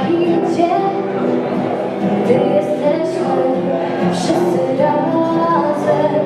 taki jesteśmy wszyscy razem.